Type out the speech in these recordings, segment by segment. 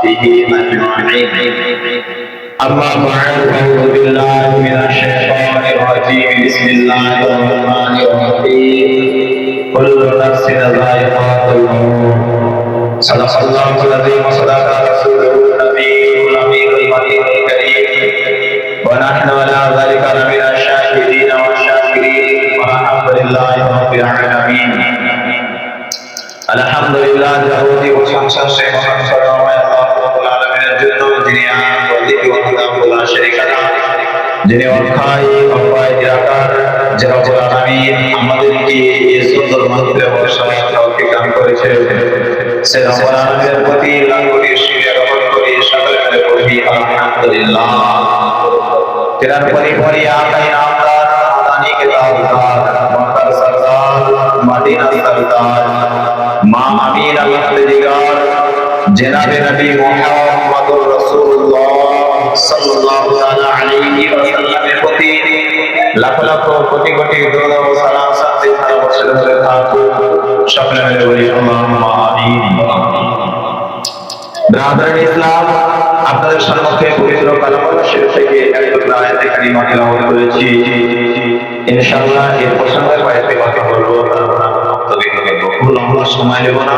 وصحبه أجمعين أما بعد أعوذ بالله من الشيطان الرجيم. بسم الله الرحمن الرحيم. كل نفس ذائقة الموت. صدق الله العظيم وصدق رسوله যিনি অর্থায় অব্যয় নিরাকার যে আমি আমাদেরকে এই সুন্দর মন্ত্রে আমাদের সাহিত্য দান করেছে সে রকম প্রতি লাভ করি শিবে রকম করি সকলে মিলে পড়বি আলহামদুলিল্লাহ। তেরার পরি পরি আকাই নামদার আদানি কে দাওদার মক্কার সরদার, মদিনা সরদার, মা আমিন আল দিগার জেনাবে নবী মুহাম্মদ লাখ লাখ কোটি কোটি দরুদ ও সালাম শান্তি ভালোবাসা ধরে থাকুক সকলে মিলে বলি, আল্লাহুম্মা আমিন। ব্রাদার ইসলাম, আপনাদের সম্মুখে পবিত্র কালামুল্লাহ শরীফ থেকে এক টুকরা আয়াতে কারিমা করেছি। ইনশাআল্লাহ এর প্রসঙ্গে কয়েকটি কথা বলব তারপর আমরা বক্তব্য করব খুব লম্বা সময় নেব না,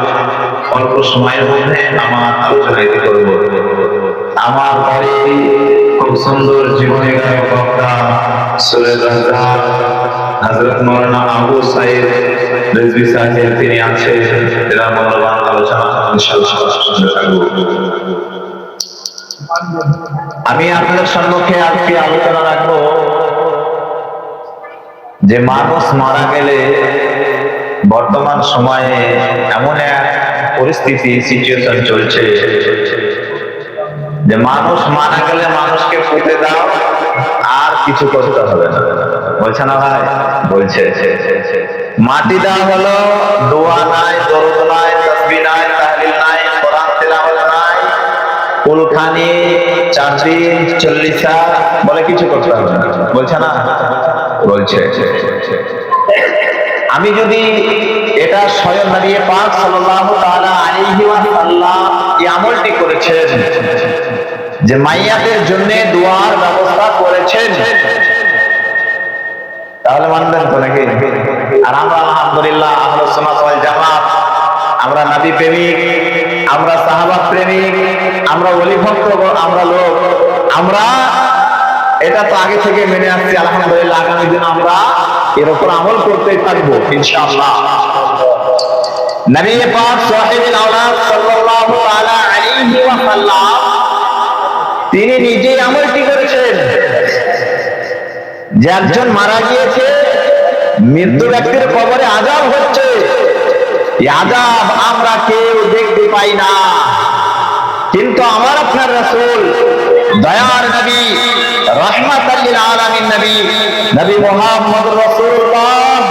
অল্প সময়ের মধ্যে আমার আলোচনা এটি করব। আমার পরে খুব সুন্দর জীবনী বক্তা তিনি আমি আপনাদের সম্মুখে আজকে আলোচনা রাখব যে মানুষ মারা গেলে বর্তমান সময়ে এমন এক পরিস্থিতি সিচুয়েশন চলছে যে মানুষ মারা গেলে মানুষকে পুঁতে দাও। আর কিছু করতে হবে না। বলছে না ভাই, বলছে। মাটি দেওয়া হলো, দোয়া নাই, দরুদ নাই তসবি নাই, তাহলিল নাই, কোরআন তেলাওয়াত নাই। কুলখানি দিন চল্লিশা বলে কিছু করতে হবে না। বলছে না? বলছে। আমি যদি এটা স্বয়ং হারিয়ে পাক সাল্লাল্লাহু তাআলা আলাইহি ওয়াসাল্লাম এই আমলটি করেছেন, যে মাইয়াদের জন্য দোয়ার করেছেন? তাহলে মানবেন তো নাকি? আর আমরা আলহামদুলিল্লাহ সুন্নাত ওয়াল জামাত, আমরা নবী প্রেমিক, আমরা সাহাবা প্রেমিক, আমরা ওলি ভক্ত, আমরা লোক। আমরা এটা তো আগে থেকে মেনে আসছি, আলহামদুলিল্লাহ আগামী দিন আমরা এর উপর আমল করতেই থাকব, ইনশাআল্লাহ। নবী পাক সাহেবুল আওলাদ সাল্লাল্লাহু আলাইহি ওয়া সাল্লাম তিনি নিজেই আমলটি যে একজন মারা গিয়েছে, মৃত্যু ব্যক্তির কবরে আজাব হচ্ছে। আজাব আমরা কেউ দেখতে পাই না। কিন্তু আমার আপনার রাসূল, দয়ার নবী রহমাত আলামিন নবী নবী মুহাম্মদ রাসূলুল্লাহ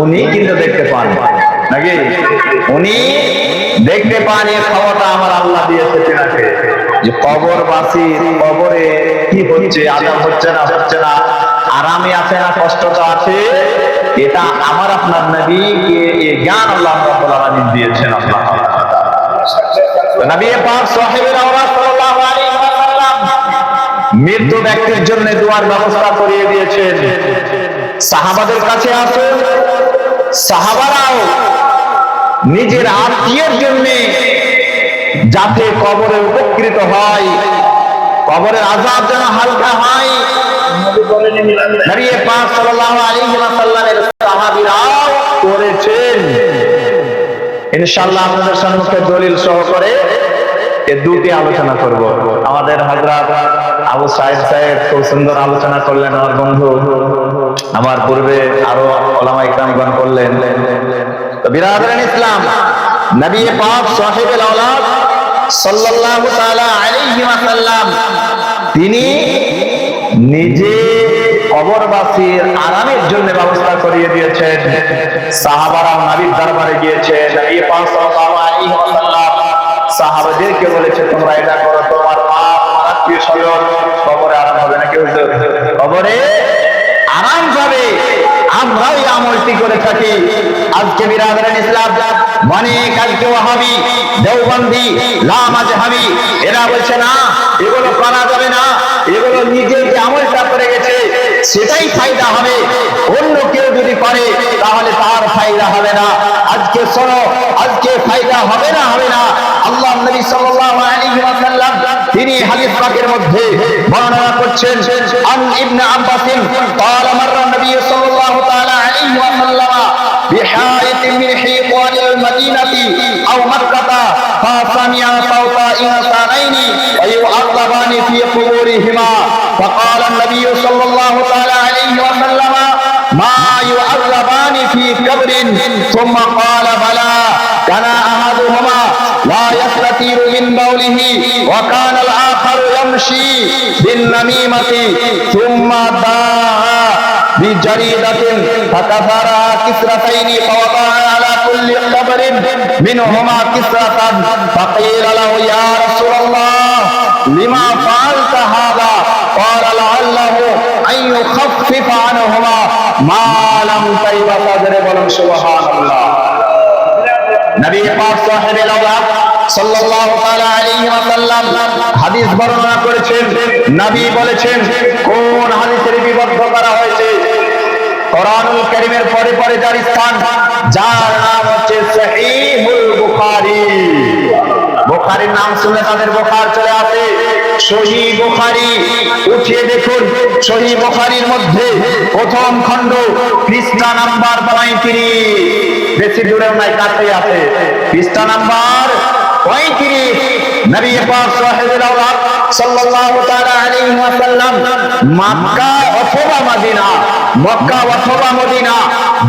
উনি কিন্তু দেখতে পান নাকি? উনি দেখতে পান এই খবরটা আমার আল্লাহ দিয়েছে তিনাকে। যে কবরবাসীর কবরে কি হচ্ছে আজাব হচ্ছে না হচ্ছে না? আরামে আছে না কষ্টটা আছে? এটা আমার, আপনার নবীকে এই জ্ঞান আল্লাহ রাব্বুল আলামিন দিয়েছেন, আল্লাহ নবী পাক সাহেবের আওরাত সাল্লাল্লাহু আলাইহি ওয়াসাল্লাম মৃত্যু ব্যক্তির জন্য দোয়ার ব্যবস্থা করিয়ে দিয়েছেন। সাহাবাদের কাছে আসুন সাহাবারাও নিজের আত্মীয়ের জন্য যাতে কবরে উপকৃত হয়। কবরের আজাব যেন হালকা হয়। ইনশাআল্লাহ আপনাদের সম্মুখে দলিল দুটি আলোচনা করব। আমাদের হযরত আবু সাইদ সাহেব খুব সুন্দর আলোচনা করলেন, আমার বন্ধু। আমার পূর্বে আরও ওলামা ইকরামগণ করলেন। তো ইসলাম, নবী পাক সাহেবুল আওলাদ তিনি নিজে কবরবাসীর আরামের জন্য ব্যবস্থা করিয়ে দিয়েছেন। সাহাবারা নবীর দরবারে গিয়েছে নবী পাক আলাইহি ওয়াসাল্লাম সাহাবাদেরকে বলেছে, তোমরা এটা করো, তোমার মা আত্মীয় স্বজন কবরে আরাম হবে না কেউ কবরে আরাম আমরা ওই আমলটি করে থাকি। আজকে বিরাদরান ইসলাম অনেক আজকে ওয়াহাবি, দেওবন্দি লামাজহাবি এরা বলছে, না, এগুলো করা যাবে না। এগুলো নিজে যে আমলটা করে গেছে, সেটাই ফায়দা হবে। অন্য কেউ যদি করে, তাহলে তার ফায়দা হবে না। আজকে শোনো, আজকে ফায়দা হবে না হবে না। আল্লাহ নবী সাল্লাল্লাহু আলাইহি ওয়াসাল্লাম তিনি হাদিস পাকের মধ্যে বর্ণনা করছেন ابن عباس قال مر النبي صلى الله تعالى عليه وسلم بحائط من حيطان المدينة أو مكة فسمع صوت إنسانين ويعذبان في قبورهما. فقال النبي صلى الله تعالى عليه وسلم ما يعذبان في قبر ثم قال بلى كان أحدهما لا يستطير من بوله وكان الآخر يمشي بالنميمة ثم دعا بجريدة فكسرها كسرتين فوضع على كل قبر منهما كسرة فقيل له يا رسول الله لما فعلت هذا قال لعله আই ইউখাফফিফ আনহুমা মা লাম তাইবা তাদের বলেন সুবহানাল্লাহ। নবী পাক সাহেব লাগা সাল্লাল্লাহু তাআলা আলাইহি ওয়াসাল্লাম হাদিস বর্ণনা করেছেন। নবী বলেছেন, কোন হাদিসের বিবদ্ধ করা হয়েছে? কোরআনুল পরে পরে যার স্থান, যার নাম হচ্ছে সহিহুল বুখারি। বুখারীর নাম শুনে তাদের বুখার চলে আসে। সহি বোখারি। উঠিয়ে দেখুন, সহি বোখারির মধ্যে প্রথম খণ্ড, পৃষ্ঠা নাম্বার 35 বেশি দূরেও নাই কাছে আছে। পৃষ্ঠা নাম্বার 35 নবী পাক সাহেবের সাল্লাল্লাহু তাআলা আলাইহি ওয়াসাল্লাম মক্কা অথবা মদিনা মক্কা অথবা মদিনা,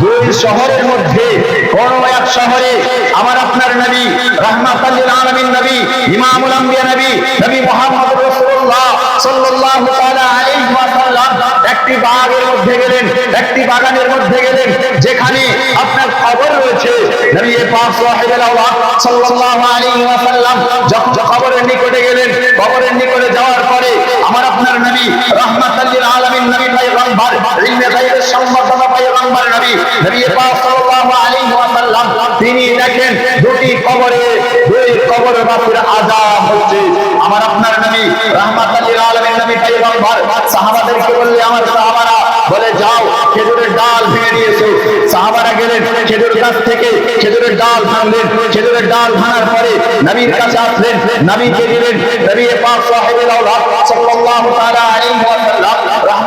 দুই শহরের মধ্যে কোন এক শহরে আমার আপনার নবী রাহমাতাল লিল আলামিন নবী, ইমামুল আম্বিয়া নবী নবী মুহাম্মদ রাসূলুল্লাহ সাল্লাল্লাহু আলাইহি ওয়াসাল্লাম একটি বাগের মধ্যে গেলেন, একটি বাগানের মধ্যে গেলেন, যেখানে আপনার খবর রয়েছে, নবী পাক সাহেবের সাল্লাল্লাহু আলাইহি ওয়াসাল্লাম যখন খবরের নিকটে গেলেন, খবরের নিকটে যাওয়ার পরে আমার আপনার নবী রাহমাতাল লিল আলামিন নবী পয়গম্বর ইলমে গায়বের সম্মাননা পয়গম্বর নবী। নবী পাক সাল্লাল্লাহু তিনি দেখেন দুটি কবরে, দুই কবর বাসীর আযাব হচ্ছে। আমার আপনার নবী রাহমাতাল লিল আলামিন নবী পয়গম্বর সাহাবাদেরকে বললে, আমার সাহাবারা, বলে, যাও, খেজুরের ডাল ভেঙে এসো সাহাবারা গেলেন খেজুর গাছ থেকে খেজুরের ডাল ভাঙলেন। খেজুরের ডাল ভাঙার পরে নবীর কাছে আসলেন, নবীকে দিলেন, নবী পাক সাহেবের আওলাদ সাল্লাল্লাহু তাআলা আলাইহি ওয়াসাল্লাম